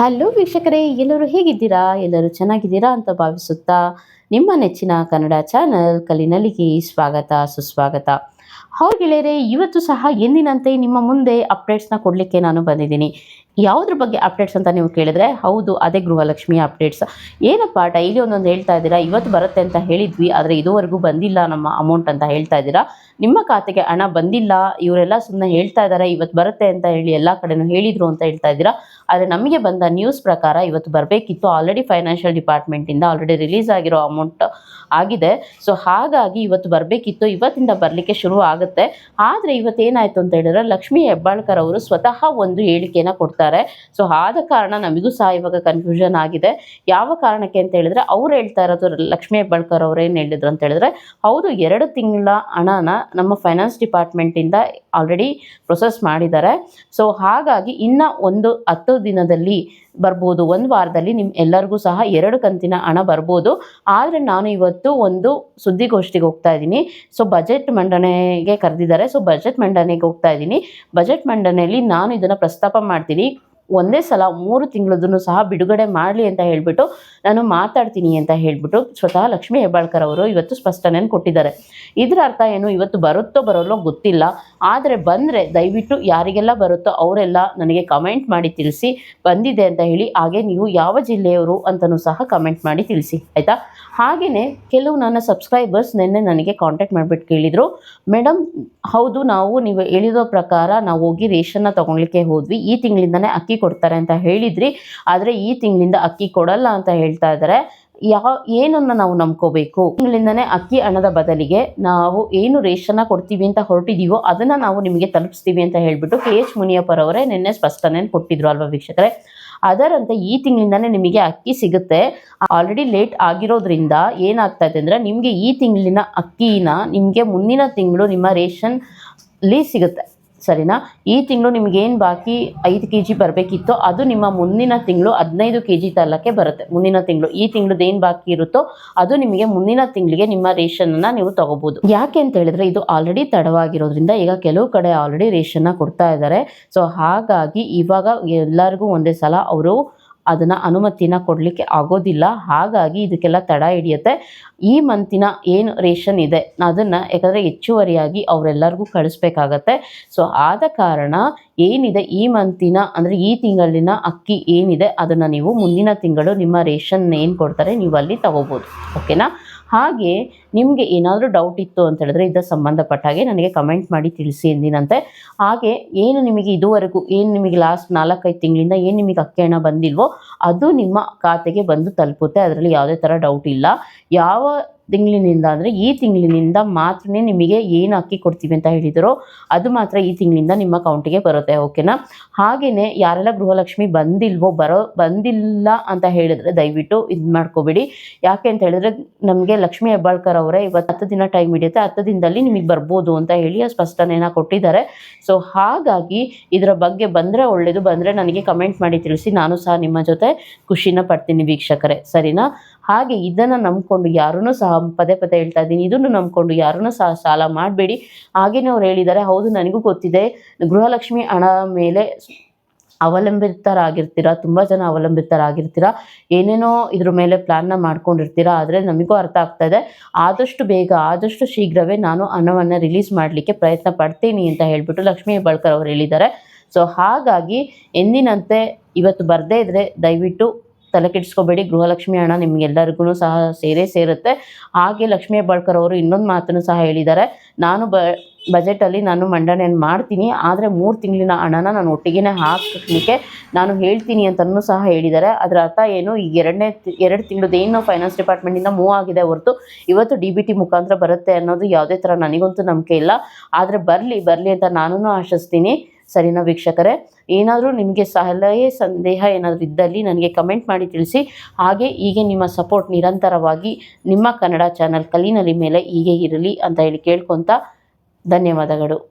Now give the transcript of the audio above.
Hello ವೀಕ್ಷಕರೇ, ಎಲ್ಲರೂ ಹೇಗಿದ್ದೀರಾ? ಎಲ್ಲರೂ ಚೆನ್ನಾಗಿದ್ದೀರಾ ಅಂತ ಭಾವಿಸುತ್ತಾ ನಿಮ್ಮ ನೆಚ್ಚಿನ ಕನ್ನಡ ಚಾನಲ್ ಕಲಿನಲಿಗೆ ಸ್ವಾಗತ, ಸುಸ್ವಾಗತ. ಹೌದು ಗೆಳೆಯರೆ, ಇವತ್ತು ಸಹ ಎಂದಿನಂತೆ ನಿಮ್ಮ ಮುಂದೆ ಅಪ್ಡೇಟ್ಸ್ನ ಕೊಡಲಿಕ್ಕೆ ನಾನು ಬಂದಿದ್ದೀನಿ. ಯಾವುದ್ರ ಬಗ್ಗೆ ಅಪ್ಡೇಟ್ಸ್ ಅಂತ ನೀವು ಕೇಳಿದ್ರೆ, ಹೌದು, ಅದೇ ಗೃಹಲಕ್ಷ್ಮಿ ಅಪ್ಡೇಟ್ಸ್ ಏನಪ್ಪ ಡೈಲಿ ಒಂದೊಂದು ಹೇಳ್ತಾ ಇದ್ದೀರಾ? ಇವತ್ತು ಬರುತ್ತೆ ಅಂತ ಹೇಳಿದ್ವಿ, ಆದರೆ ಇದುವರೆಗೂ ಬಂದಿಲ್ಲ ನಮ್ಮ ಅಮೌಂಟ್ ಅಂತ ಹೇಳ್ತಾ ಇದ್ದೀರಾ? ನಿಮ್ಮ ಖಾತೆಗೆ ಹಣ ಬಂದಿಲ್ಲ, ಇವರೆಲ್ಲ ಸುಮ್ಮನೆ ಹೇಳ್ತಾ ಇದ್ದಾರೆ ಇವತ್ತು ಬರುತ್ತೆ ಅಂತ ಹೇಳಿ ಎಲ್ಲ ಕಡೆನೂ ಹೇಳಿದ್ರು ಅಂತ ಹೇಳ್ತಾ ಇದ್ದೀರಾ? ಆದರೆ ನಮಗೆ ಬಂದ ನ್ಯೂಸ್ ಪ್ರಕಾರ ಇವತ್ತು ಬರಬೇಕಿತ್ತು. ಆಲ್ರೆಡಿ ಫೈನಾನ್ಷಿಯಲ್ ಡಿಪಾರ್ಟ್ಮೆಂಟಿಂದ ಆಲ್ರೆಡಿ ರಿಲೀಸ್ ಆಗಿರೋ ಅಮೌಂಟ್ ಆಗಿದೆ. ಸೊ ಹಾಗಾಗಿ ಇವತ್ತು ಬರಬೇಕಿತ್ತು. ಇವತ್ತಿಂದ ಬರಲಿಕ್ಕೆ ಶುರು ಆಗುತ್ತೆ. ಆದರೆ ಇವತ್ತೇನಾಯಿತು ಅಂತ ಹೇಳಿದ್ರೆ ಲಕ್ಷ್ಮೀ ಹೆಬ್ಬಾಳ್ಕರ್ ಅವರು ಸ್ವತಃ ಒಂದು ಹೇಳಿಕೆನ ಕೊಡ್ತಾರೆ. ಸೊ ಆದ ಕಾರಣ ನಮಗೂ ಸಹ ಇವಾಗ ಕನ್ಫ್ಯೂಷನ್ ಆಗಿದೆ. ಯಾವ ಕಾರಣಕ್ಕೆ ಅಂತ ಹೇಳಿದ್ರೆ ಅವ್ರು ಹೇಳ್ತಾ ಇರೋದು ಲಕ್ಷ್ಮೀ ಹೆಬ್ಬಾಳ್ಕರ್ ಅವ್ರು ಏನು ಹೇಳಿದ್ರು ಅಂತ ಹೇಳಿದ್ರೆ ಹೌದು, ಎರಡು ತಿಂಗಳ ಹಣನ ನಮ್ಮ ಫೈನಾನ್ಸ್ ಡಿಪಾರ್ಟ್ಮೆಂಟಿಂದ ಆಲ್ರೆಡಿ ಪ್ರೊಸೆಸ್ ಮಾಡಿದ್ದಾರೆ. ಸೊ ಹಾಗಾಗಿ ಇನ್ನು ಒಂದು ಹತ್ತು ದಿನದಲ್ಲಿ ಬರ್ಬೋದು, ಒಂದು ವಾರದಲ್ಲಿ ನಿಮ್ಮ ಎಲ್ಲರಿಗೂ ಸಹ ಎರಡು ಕಂತಿನ ಹಣ ಬರ್ಬೋದು. ಆದರೆ ನಾನು ಇವತ್ತು ಒಂದು ಸುದ್ದಿಗೋಷ್ಠಿಗೆ ಹೋಗ್ತಾ ಇದ್ದೀನಿ. ಸೊ ಬಜೆಟ್ ಮಂಡನೆಗೆ ಕರೆದಿದ್ದಾರೆ. ಸೊ ಬಜೆಟ್ ಮಂಡನೆಗೆ ಹೋಗ್ತಾ ಇದ್ದೀನಿ. ಬಜೆಟ್ ಮಂಡನೆಯಲ್ಲಿ ನಾನು ಇದನ್ನು ಪ್ರಸ್ತಾಪ ಮಾಡ್ತೀನಿ. ಒಂದೇ ಸಲ ಮೂರು ತಿಂಗಳದನ್ನು ಸಹ ಬಿಡುಗಡೆ ಮಾಡಲಿ ಅಂತ ಹೇಳಿಬಿಟ್ಟು ನಾನು ಮಾತಾಡ್ತೀನಿ ಅಂತ ಹೇಳಿಬಿಟ್ಟು ಸ್ವತಃ ಲಕ್ಷ್ಮೀ ಹೆಬ್ಬಾಳ್ಕರ್ ಅವರು ಇವತ್ತು ಸ್ಪಷ್ಟನೆಯನ್ನು ಕೊಟ್ಟಿದ್ದಾರೆ. ಇದರ ಅರ್ಥ ಏನು? ಇವತ್ತು ಬರುತ್ತೋ ಬರೋಲ್ಲೋ ಗೊತ್ತಿಲ್ಲ. ಆದರೆ ಬಂದರೆ ದಯವಿಟ್ಟು ಯಾರಿಗೆಲ್ಲ ಬರುತ್ತೋ ಅವರೆಲ್ಲ ನನಗೆ ಕಮೆಂಟ್ ಮಾಡಿ ತಿಳಿಸಿ. ಬಂದಿದೆ ಅಂತ ಹೇಳಿ ಹಾಗೆ ನೀವು ಯಾವ ಜಿಲ್ಲೆಯವರು ಅಂತಲೂ ಸಹ ಕಮೆಂಟ್ ಮಾಡಿ ತಿಳಿಸಿ. ಆಯಿತಾ? ಹಾಗೆಯೇ ಕೆಲವು ನನ್ನ ಸಬ್ಸ್ಕ್ರೈಬರ್ಸ್ ನಿನ್ನೆ ನನಗೆ ಕಾಂಟ್ಯಾಕ್ಟ್ ಮಾಡಿಬಿಟ್ಟು ಕೇಳಿದರು ಮೇಡಮ್ ಹೌದು, ನಾವು ನೀವು ಹೇಳಿರೋ ಪ್ರಕಾರ ನಾವು ಹೋಗಿ ರೇಷನ್ನ ತೊಗೊಳ್ಲಿಕ್ಕೆ ಹೋದ್ವಿ. ಈ ತಿಂಗಳಿಂದನೇ ಅಕ್ಕಿ ಕೊಡ್ತಾರೆ ಅಂತ ಹೇಳಿದ್ರಿ. ಆದರೆ ಈ ತಿಂಗಳಿಂದ ಅಕ್ಕಿ ಕೊಡಲ್ಲ ಅಂತ ಹೇಳ್ತಾ ಇದ್ದಾರೆ ಯಾವ, ಏನನ್ನ ನಾವು ನಂಬ್ಕೋಬೇಕು? ತಿಂಗಳಿಂದನೇ ಅಕ್ಕಿ ಹಣದ ಬದಲಿಗೆ ನಾವು ಏನು ರೇಷನ್ ಕೊಡ್ತೀವಿ ಅಂತ ಹೊರಟಿದೀವೋ ಅದನ್ನ ನಾವು ನಿಮಗೆ ತಲುಪಿಸ್ತೀವಿ ಅಂತ ಹೇಳ್ಬಿಟ್ಟು ಕೆ ಎಚ್ ಮುನಿಯಪ್ಪರವರೇ ನಿನ್ನೆ ಸ್ಪಷ್ಟನೆ ಕೊಟ್ಟಿದ್ರು ಅಲ್ವಾ ವೀಕ್ಷಕರೇ? ಅದರಂತೆ ಈ ತಿಂಗಳಿಂದನೇ ನಿಮಗೆ ಅಕ್ಕಿ ಸಿಗುತ್ತೆ. ಆಲ್ರೆಡಿ ಲೇಟ್ ಆಗಿರೋದ್ರಿಂದ ಏನಾಗ್ತಾ ಇದೆ ಅಂದ್ರೆ ನಿಮಗೆ ಈ ತಿಂಗಳಿನ ಅಕ್ಕಿನ, ನಿಮಗೆ ಮುಂದಿನ ತಿಂಗಳು ನಿಮ್ಮ ರೇಷನ್ ಲೀ ಸಿಗುತ್ತೆ. ಸರಿನಾ? ಈ ತಿಂಗಳು ನಿಮಗೇನು ಬಾಕಿ ಐದು ಕೆ ಜಿ ಬರಬೇಕಿತ್ತೋ ಅದು ನಿಮ್ಮ ಮುಂದಿನ ತಿಂಗಳು ಹದಿನೈದು ಕೆ ಜಿ ತಲಕ್ಕೆ ಬರುತ್ತೆ. ಮುಂದಿನ ತಿಂಗಳು. ಈ ತಿಂಗಳದ್ದು ಏನು ಬಾಕಿ ಇರುತ್ತೋ ಅದು ನಿಮಗೆ ಮುಂದಿನ ತಿಂಗಳಿಗೆ ನಿಮ್ಮ ರೇಷನನ್ನು ನೀವು ತಗೋಬೋದು. ಯಾಕೆ ಅಂತ ಹೇಳಿದ್ರೆ ಇದು ಆಲ್ರೆಡಿ ತಡವಾಗಿರೋದ್ರಿಂದ ಈಗ ಕೆಲವು ಕಡೆ ಆಲ್ರೆಡಿ ರೇಷನ್ನ ಕೊಡ್ತಾ ಇದ್ದಾರೆ ಸೊ ಹಾಗಾಗಿ ಇವಾಗ ಎಲ್ಲರಿಗೂ ಒಂದೇ ಸಲ ಅವರು ಅದನ್ನು ಅನುಮತಿನ ಕೊಡಲಿಕ್ಕೆ ಆಗೋದಿಲ್ಲ. ಹಾಗಾಗಿ ಇದಕ್ಕೆಲ್ಲ ತಡ ಹಿಡಿಯುತ್ತೆ. ಈ ಮಂತಿನ ಏನು ರೇಷನ್ ಇದೆ, ಅದನ್ನು ಯಾಕಂದರೆ ಹೆಚ್ಚುವರಿಯಾಗಿ ಅವರೆಲ್ಲರಿಗೂ ಕಳಿಸ್ಬೇಕಾಗತ್ತೆ. ಸೊ ಆದ ಕಾರಣ ಏನಿದೆ, ಈ ಮಂತಿನ, ಅಂದರೆ ಈ ತಿಂಗಳಿನ ಅಕ್ಕಿ ಏನಿದೆ, ಅದನ್ನು ನೀವು ಮುಂದಿನ ತಿಂಗಳು ನಿಮ್ಮ ರೇಷನ್ ಏನು ಕೊಡ್ತಾರೆ ನೀವು ಅಲ್ಲಿ ತಗೋಬೋದು ಓಕೆನಾ ಹಾಗೆ ನಿಮಗೆ ಏನಾದರೂ ಡೌಟ್ ಇತ್ತು ಅಂತ ಹೇಳಿದ್ರೆ ಇದರ ಸಂಬಂಧಪಟ್ಟ ಹಾಗೆ ನನಗೆ ಕಮೆಂಟ್ ಮಾಡಿ ತಿಳಿಸಿ ಎಂದಿನಂತೆ. ಹಾಗೆ ಏನು ನಿಮಗೆ ಇದುವರೆಗೂ, ಏನು ನಿಮಗೆ ಲಾಸ್ಟ್ ನಾಲ್ಕೈದು ತಿಂಗಳಿಂದ ಏನು ನಿಮಗೆ ಅಕ್ಕಿ ಹಣ ಬಂದಿಲ್ವೋ ಅದು ನಿಮ್ಮ ಖಾತೆಗೆ ಬಂದು ತಲುಪುತ್ತೆ. ಅದರಲ್ಲಿ ಯಾವುದೇ ಥರ ಡೌಟ್ ಇಲ್ಲ. ಯಾವ ತಿಂಗಳಿನಿಂದ ಅಂದರೆ ಈ ತಿಂಗಳಿನಿಂದ ಮಾತ್ರ ನಿಮಗೆ ಏನು ಅಕ್ಕಿ ಕೊಡ್ತೀವಿ ಅಂತ ಹೇಳಿದರೋ ಅದು ಮಾತ್ರ ಈ ತಿಂಗಳಿಂದ ನಿಮ್ಮ ಅಕೌಂಟಿಗೆ ಬರುತ್ತೆ ಓಕೆನಾ ಹಾಗೆಯೇ ಯಾರೆಲ್ಲ ಗೃಹಲಕ್ಷ್ಮಿ ಬಂದಿಲ್ವೋ, ಬರೋ, ಬಂದಿಲ್ಲ ಅಂತ ಹೇಳಿದ್ರೆ ದಯವಿಟ್ಟು ಇದು ಮಾಡ್ಕೋಬೇಡಿ. ಯಾಕೆ ಅಂತ ಹೇಳಿದ್ರೆ ನಮಗೆ ಲಕ್ಷ್ಮಿ ಹೆಬ್ಬಾಳ್ಕರ್ ಅವರೇ ಇವತ್ತು ಹತ್ತು ದಿನ ಟೈಮ್ ಹಿಡಿಯುತ್ತೆ. ಹತ್ತು ದಿನದಲ್ಲಿ ನಿಮಗೆ ಬರ್ಬೋದು ಅಂತ ಹೇಳಿ ಸ್ಪಷ್ಟನೇನ ಕೊಟ್ಟಿದ್ದಾರೆ. ಸೊ ಹಾಗಾಗಿ ಇದರ ಬಗ್ಗೆ ಬಂದರೆ ಒಳ್ಳೆಯದು ಬಂದರೆ ನನಗೆ ಕಮೆಂಟ್ ಮಾಡಿ ತಿಳಿಸಿ. ನಾನು ಸಹ ನಿಮ್ಮ ಜೊತೆ ಖುಷಿನ ಪಡ್ತೀನಿ ವೀಕ್ಷಕರೇ, ಸರಿನಾ? ಹಾಗೆ ಇದನ್ನು ನಂಬ್ಕೊಂಡು ಯಾರೂ ಸಹ ಪದೇ ಪದೇ ಹೇಳ್ತಾ ಇದ್ದೀನಿ, ಇದನ್ನು ನಂಬ್ಕೊಂಡು ಯಾರೂ ಸಹ ಸಾಲ ಮಾಡಬೇಡಿ. ಹಾಗೆಯೇ ಅವ್ರು ಹೇಳಿದ್ದಾರೆ, ಹೌದು ನನಗೂ ಗೊತ್ತಿದೆ, ಗೃಹಲಕ್ಷ್ಮಿ ಹಣ ಮೇಲೆ ಅವಲಂಬಿತರಾಗಿರ್ತೀರ, ತುಂಬ ಜನ ಅವಲಂಬಿತರಾಗಿರ್ತೀರ, ಏನೇನೋ ಇದ್ರ ಮೇಲೆ ಪ್ಲ್ಯಾನ್ನ ಮಾಡ್ಕೊಂಡಿರ್ತೀರ, ಆದರೆ ನಮಗೂ ಅರ್ಥ ಆಗ್ತಾ ಇದೆ. ಆದಷ್ಟು ಬೇಗ, ಆದಷ್ಟು ಶೀಘ್ರವೇ ನಾನು ಹಣವನ್ನು ರಿಲೀಸ್ ಮಾಡಲಿಕ್ಕೆ ಪ್ರಯತ್ನ ಪಡ್ತೀನಿ ಅಂತ ಹೇಳಿಬಿಟ್ಟು ಲಕ್ಷ್ಮೀ ಬಳ್ಕರ್ ಅವರು ಹೇಳಿದ್ದಾರೆ. ಸೊ ಹಾಗಾಗಿ ಎಂದಿನಂತೆ ಇವತ್ತು ಬರದೇ ಇದ್ದರೆ ದಯವಿಟ್ಟು ತಲೆ ಕೆಡಿಸ್ಕೋಬೇಡಿ. ಗೃಹಲಕ್ಷ್ಮಿ ಹಣ ನಿಮಗೆಲ್ಲರಿಗೂ ಸಹ ಸೇರೇ ಸೇರುತ್ತೆ. ಹಾಗೆ ಲಕ್ಷ್ಮೀ ಹೆಬ್ಬಾಳ್ಕರ್ ಅವರು ಇನ್ನೊಂದು ಮಾತನ್ನು ಸಹ ಹೇಳಿದ್ದಾರೆ. ನಾನು ಬ, ಬಜೆಟಲ್ಲಿ ನಾನು ಮಂಡನೆಯನ್ನು ಮಾಡ್ತೀನಿ. ಆದರೆ ಮೂರು ತಿಂಗಳಿನ ಹಣನ ನಾನು ಒಟ್ಟಿಗೆನೇ ಹಾಕಲಿಕ್ಕೆ ನಾನು ಹೇಳ್ತೀನಿ ಅಂತಲೂ ಸಹ ಹೇಳಿದ್ದಾರೆ. ಅದರ ಅರ್ಥ ಏನು? ಈಗ ಎರಡನೇ ಎರಡು ತಿಂಗಳದ್ದು ಏನು ಫೈನಾನ್ಸ್ ಡಿಪಾರ್ಟ್ಮೆಂಟಿಂದ ಮೂವ್ ಆಗಿದೆ ಹೊರತು ಇವತ್ತು ಡಿ ಬಿ ಟಿ ಮುಖಾಂತರ ಬರುತ್ತೆ ಅನ್ನೋದು ಯಾವುದೇ ಥರ ನನಗಂತೂ ನಂಬಿಕೆ ಇಲ್ಲ. ಆದರೆ ಬರಲಿ ಬರಲಿ ಅಂತ ನಾನು ಆಶಿಸ್ತೀನಿ. ಸರಿನಾ ವೀಕ್ಷಕರೇ? ಏನಾದರೂ ನಿಮಗೆ ಸಲಹೆ, ಸಂದೇಹ ಏನಾದರೂ ಇದ್ದಲ್ಲಿ ನನಗೆ ಕಮೆಂಟ್ ಮಾಡಿ ತಿಳಿಸಿ. ಹಾಗೆ ಹೀಗೆ ನಿಮ್ಮ ಸಪೋರ್ಟ್ ನಿರಂತರವಾಗಿ ನಿಮ್ಮ ಕನ್ನಡ ಚಾನಲ್ ಕಲಿನಲಿ ಮೇಲೆ ಹೀಗೆ ಇರಲಿ ಅಂತ ಹೇಳಿ ಕೇಳ್ಕೊತ ಧನ್ಯವಾದಗಳು.